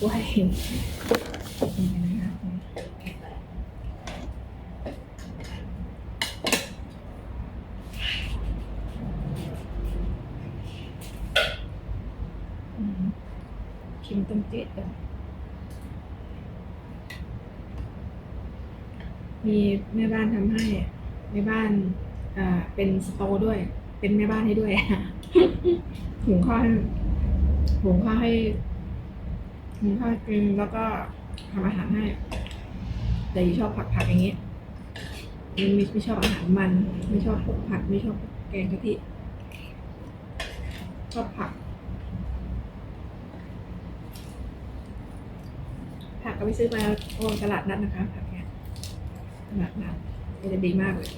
กล้วยนี่นะคะอืมชิมต้มจืดกันมีแม่บ้านทำให้แม่บ้านอ่าเป็นสโตด้วย เป็นแม่บ้านให้ด้วยหุงข้าวให้หุงข้าวให้ หุงข้าวกินแล้วก็ทำอาหารให้ แต่ยี่ชอบผักผักอย่างนี้ไม่ไม่ชอบอาหารมัน ไม่ชอบพวกผัดไม่ชอบแกงกะทิชอบผัก ผักก็ไปซื้อมาโอ้ตลาดนัดนะคะผักเนี่ยตลาดนัดก็จะดีมากเลย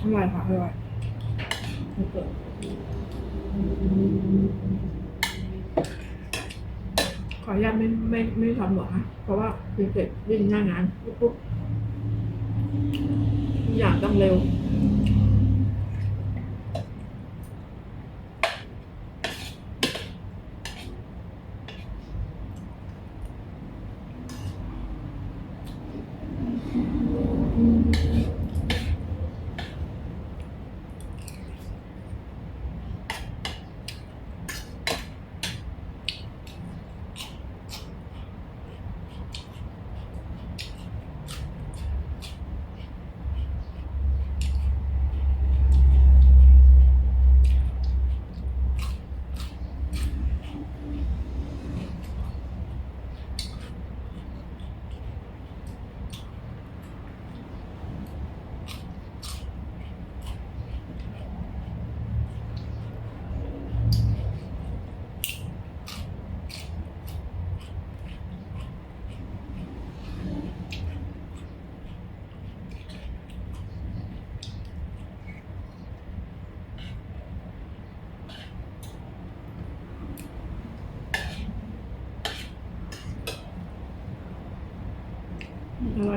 อร่อยค่ะอร่อยไม่เกิด ขออนุญาตไม่ไม่ไม่ทำหรอกนะเพราะว่าคือเสร็จวิ่งหน้างานปุ๊บปุ๊บอย่างต้องเร็ว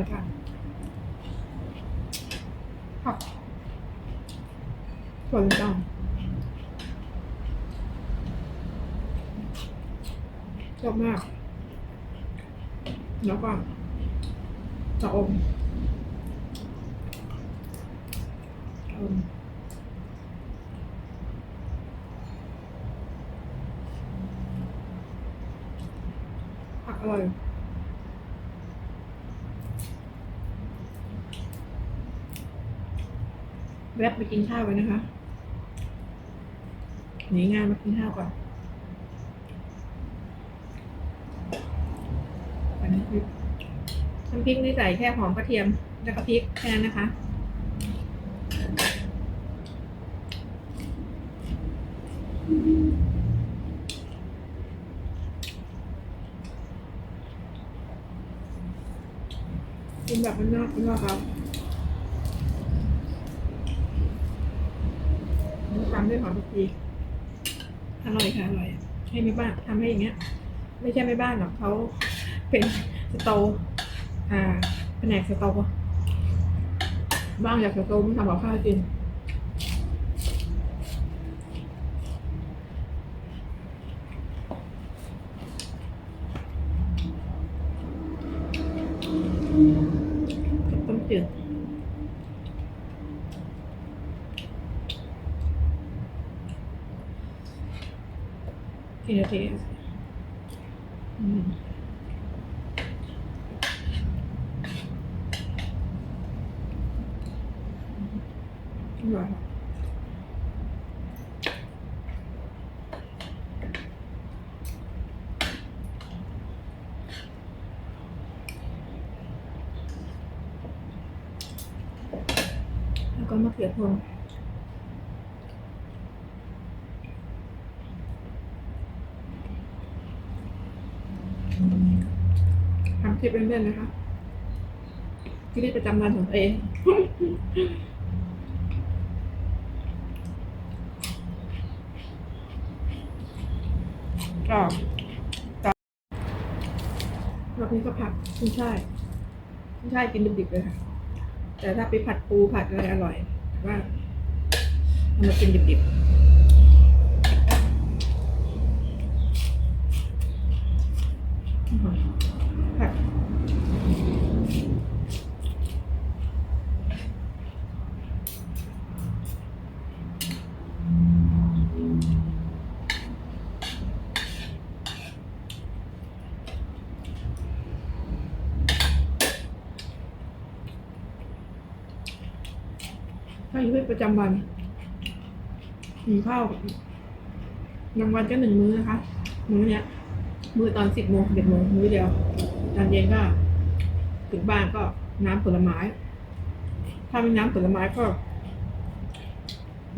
อร่อยค่ะผักส่วนจังชอบมาก แล้วก็จะอมอมผักอร่อย แวะไปกินข้าวไว้นะคะ หนีงานมากินข้าวก่อนน้ำพริกน้ำพริกนี่ใส่แค่หอมกระเทียม แล้วก็พริกแค่นั้นนะคะกินแบบมันนอกมันนอกครับ ตามด้วยหอมผักชีอร่อยค่ะอร่อย ให้แม่บ้านทำให้อย่างเงี้ย ไม่ใช่แม่บ้านหรอกเขาเป็นสโตอ่าแผนกสโตบ้างอยากสโตว์ไม่ทำกับข้าวกินต้มจืด กี่นาทีอืมอร่อยค่ะแล้วก็มะเขือพวงทำคลิปเล่นๆนะคะชีวิตประจำวันของตัวเองก็ก็รอบนี้ก็ผัดขึ้นช่ายขึ้นช่ายกินดิบๆเลยค่ะ แต่ถ้าไปผัดปูผัดอะไรอร่อยว่าเอามากินดิบๆอื้อหือผัดใช้ชีวิต ประจำวันกินข้าวบางวันก็หนึ่งมื้อนะคะ มื้อเนี้ย มื้อตอนสิบโมงเด็ดโมงมื้อเดียวตอนเย็นก็ ถึงบ้านก็น้ำผลไม้ ถ้าไม่น้ำผลไม้ก็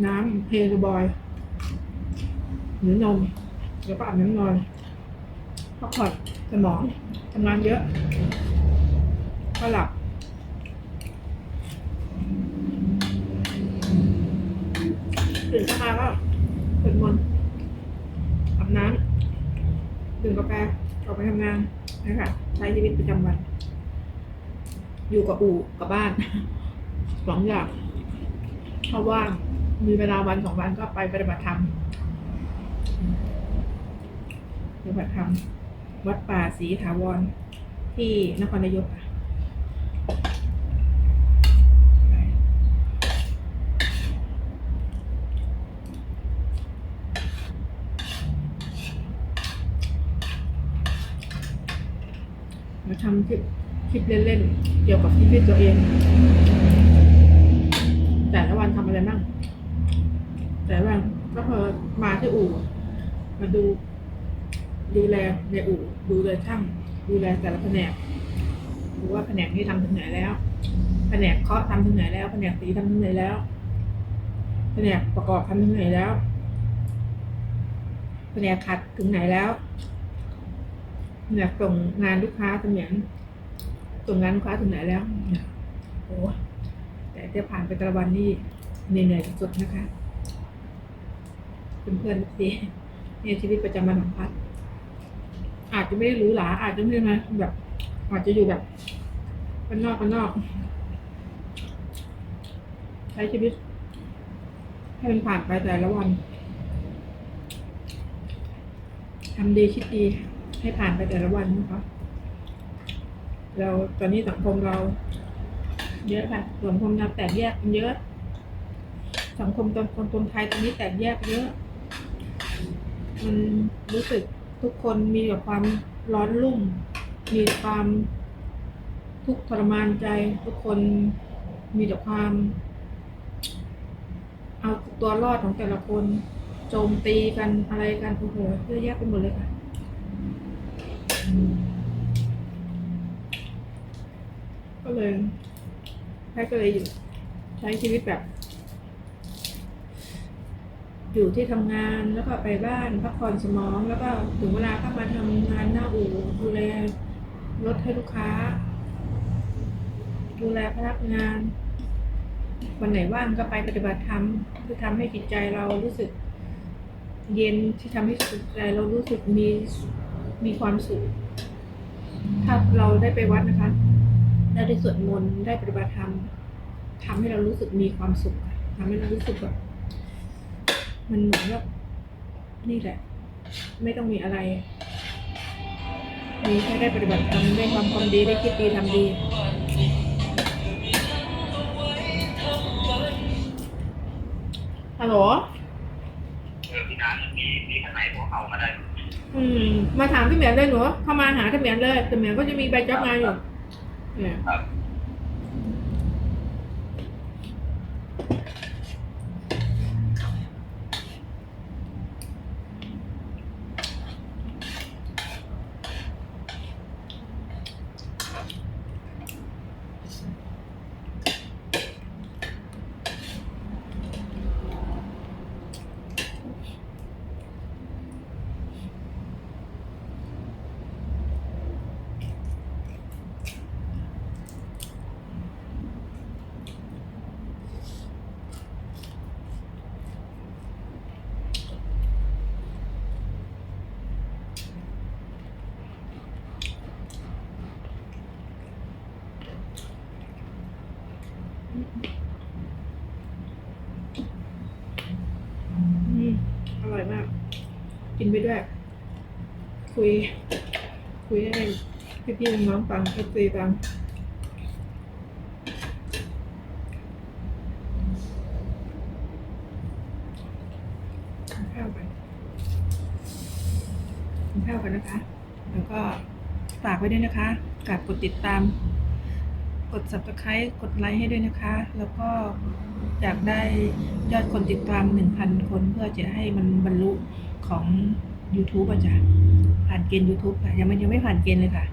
น้ำเฮลบอย หรือนมแล้วก็อาบน้ำนอนพักผ่อนสมองทำงานเยอะ ก็หลับ ตื่นเช้ามาก็สวดมนต์อาบน้ำดื่มกาแฟออกไปทำงานนะคะใช้ชีวิตประจำวัน อยู่กับอู่กับบ้านสองอย่างถ้าว่างมีเวลาวันสองวันก็ไปปฏิบัติธรรมปฏิบัติธรรมวัดป่าศรีถาวรที่นครนายกค่ะ มาทำคลิปคลิปเล่นๆ เกี่ยวกับชีวิตตัวเอง แต่ละวันทำอะไรบ้าง แต่ละวันก็คือมาที่อู่ มาดู ดูแลในอู่ ดูแลช่าง ดูแลแต่ละแผนกดูว่าแผนกนี้ทำถึงไหนแล้ว แผนกเคาะทำถึงไหนแล้ว แผนกสีทำถึงไหนแล้ว แผนกประกอบทำถึงไหนแล้ว แผนกขัดถึงไหนแล้ว แผนกส่งงานลูกค้าเสมียนส่งงานลูกค้าถึงไหนแล้วโอ้แต่จะผ่านไปแต่ละวันนี่เหนื่อยสุดๆนะคะเพื่อนๆสิเนี่ยชีวิตประจำวันของพัดอาจจะไม่ได้หรูหราอาจจะไม่ได้มาแบบอาจจะอยู่แบบกันนอกกันนอก ใช้ชีวิต ให้มันผ่านไปแต่ละวันทำดีคิดดี ให้ผ่านไปแต่ละวันนะคะเราตอนนี้สังคมเรา เยอะค่ะสังคมเราแตกแยกกันเยอะ สังคมตอนคนคนไทยตอนนี้แตกแยกเยอะ มันรู้สึกทุกคนมีแต่ความร้อนรุ่ม มีความทุกข์ทรมานใจ ทุกคนมีแต่ความ เอาตัวรอดของแต่ละคน โจมตีกันอะไรกันโอ้โหเยอะแยะไปหมดเลยค่ะ ก็ เลยแพทย์ก็เลยอยู่ใช้ชีวิตแบบ อยู่ที่ทำงานแล้วก็ไปบ้านพักผ่อนสมอง แล้วก็ถึงเวลาก็มาทำงานหน้าอู่ดูแลรถให้ลูกค้า ดูแลพนักงานวันไหนว่างก็ไปปฏิบัติธรรมเพื่อทำให้จิตใจเรารู้สึก เย็นที่ทำให้จิตใจเรารู้สึกมีมีความสุข ถ้าเราได้ไปวัดนะคะ ได้ได้สวดมนต์ได้ปฏิบัติธรรมทำให้เรารู้สึกมีความสุขทำให้เรารู้สึกแบบมันเหมือนแบบนี่แหละ ไม่ต้องมีอะไรมีแค่ได้ปฏิบัติธรรมได้ความความดีได้คิดดีทำดีฮัลโหลเออพี่นันมีมีข้างไหนพวกเขามาได้ อืม มาถามพี่เหมียนเลยหนูเข้ามาหาพี่เหมียนเลยพี่เหมียนก็จะมีใบจ็อบงานอยู่ เอร่อยมาก กินไปด้วย คุย คุยให้พี่พี่น้องฟังให้ตีฟังข้าไปกินข้าวกันนะคะ แล้วก็ฝากไว้ด้วยนะคะกับกดติดตาม กด subscribe กดไลค์ให้ด้วยนะคะ แล้วก็อยากได้ยอดคนติดตาม 1,000 คนเพื่อจะให้มันบรรลุของ YouTube อะจ้ะผ่านเกณฑ์ YouTube ค่ะยังไม่ยังไม่ผ่านเกณฑ์เลยค่ะ